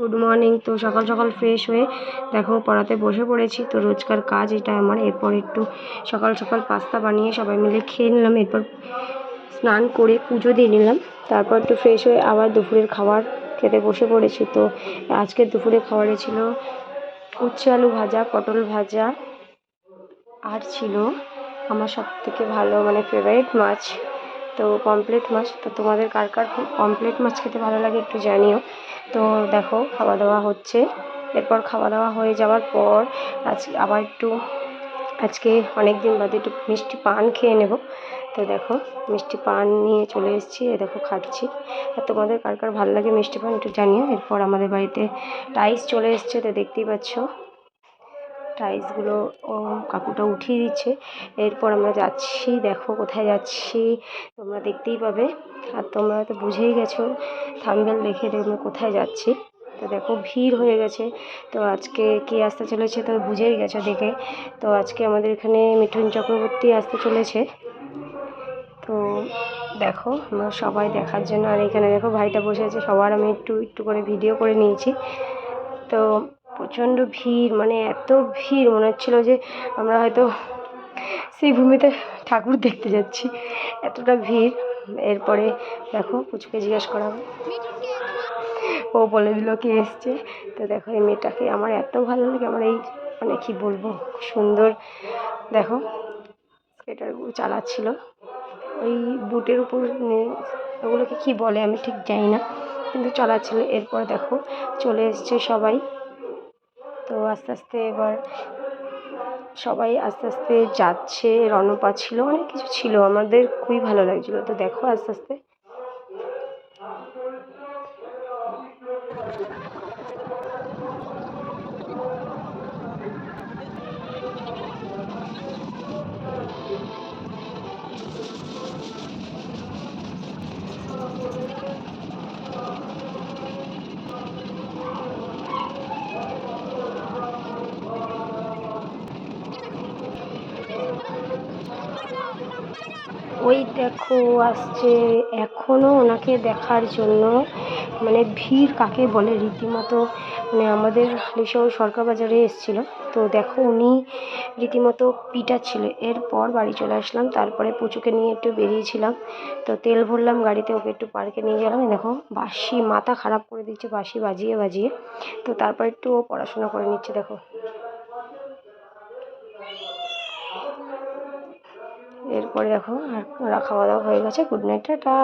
Good morning তো সকাল সকাল ফ্রেশ হয়ে দেখো পড়াতে বসে পড়েছি। তো রোজকার কাজ এটা আমার। এরপর একটু সকাল সকাল পাস্তা বানিয়ে সবাই মিলে খেয়ে নিলাম। এরপর স্নান করে পুজো দিয়ে নিলাম। তারপর একটু ফ্রেশ হয়ে আবার দুপুরের খাবার খেতে বসে পড়েছি। তো আজকের দুপুরে খাবারে ছিল উচ্ছে আলু ভাজা, পটল ভাজা আর ছিল আমার সব থেকে ভালো মানে ফেভারিট মাছ। তো পমপ্লেট মাছ, তো তোমাদের কার কার পমপ্লেট মাছ খেতে ভালো লাগে একটু জানিও। তো দেখো খাওয়া দাওয়া হচ্ছে। এরপর খাওয়া দাওয়া হয়ে যাওয়ার পর আজ আবার একটু, আজকে অনেক দিন বাদে একটু মিষ্টি পান খেয়ে নেব। তো দেখো, মিষ্টি পান নিয়ে চলে এসেছি, এ দেখো খাচ্ছি। আর তোমাদের কার কার ভালো লাগে মিষ্টি পান একটু জানিও। এরপর আমাদের বাড়িতে টাইস চলে এসছে, তো দেখতেই পাচ্ছ। টাইলসগুলো ও কাকুটা উঠিয়ে দিচ্ছে। এরপর আমরা যাচ্ছি, দেখো কোথায় যাচ্ছি। তোমরা দেখতেই পাবে। আর তোমরা তো বুঝেই গেছো থাম্বেল দেখে দেখবে কোথায় যাচ্ছি। তো দেখো, ভিড় হয়ে গেছে। তো আজকে কে আসতে চলেছে তো বুঝেই গেছো দেখে। তো আজকে আমাদের এখানে মিঠুন চক্রবর্তী আসতে চলেছে। তো দেখো, আমরা সবাই দেখার জন্য, আর এখানে দেখো ভাইটা বসে আছে। সবার আমি একটু একটু করে ভিডিও করে নিয়েছি। তো প্রচণ্ড ভিড় মানে এত ভিড়, মনে হচ্ছিল যে আমরা হয়তো সেই ভূমিতে ঠাকুর দেখতে যাচ্ছি। এতটা ভিড়। এরপরে দেখো, পুচকে জিজ্ঞেস করা ও বলে দিল কে এসছে। তো দেখো, এই মেয়েটাকে আমার এত ভালো লাগে, আমার এই মানে কি বলব সুন্দর। দেখো স্কেটারগুলো চালাচ্ছিল। ওই বুটের উপর ওগুলোকে কি বলে আমি ঠিক জানি না, কিন্তু চালাচ্ছিল। এরপর দেখো, চলে এসছে সবাই। তো আস্তে আস্তে এবার সবাই আস্তে আস্তে যাচ্ছে, রণপা ছিল, অনেক কিছু ছিল। আমাদের খুবই ভালো লাগছিল। তো দেখো আস্তে আস্তে। ওই দেখো, আসছে এখনও ওনাকে দেখার জন্য। মানে ভিড় কাকে বলে রীতিমতো? মানে আমাদের হালিশহর সরকার বাজারে এসেছিল। তো দেখো, উনি রীতিমতো পিটা ছিল এরপর বাড়ি চলে আসলাম। তারপরে পুচুকে নিয়ে একটু বেরিয়েছিলাম। তো তেল ভরলাম গাড়িতে, ওকে একটু পার্কে নিয়ে গেলাম। দেখো, বাঁশি, মাথা খারাপ করে দিচ্ছে বাঁশি বাজিয়ে বাজিয়ে। তো তারপর একটু ও পড়াশোনা করে নিচ্ছে, দেখো। এরপরে দেখো আর খাওয়া দাওয়া হয়ে গেছে। Good night tata.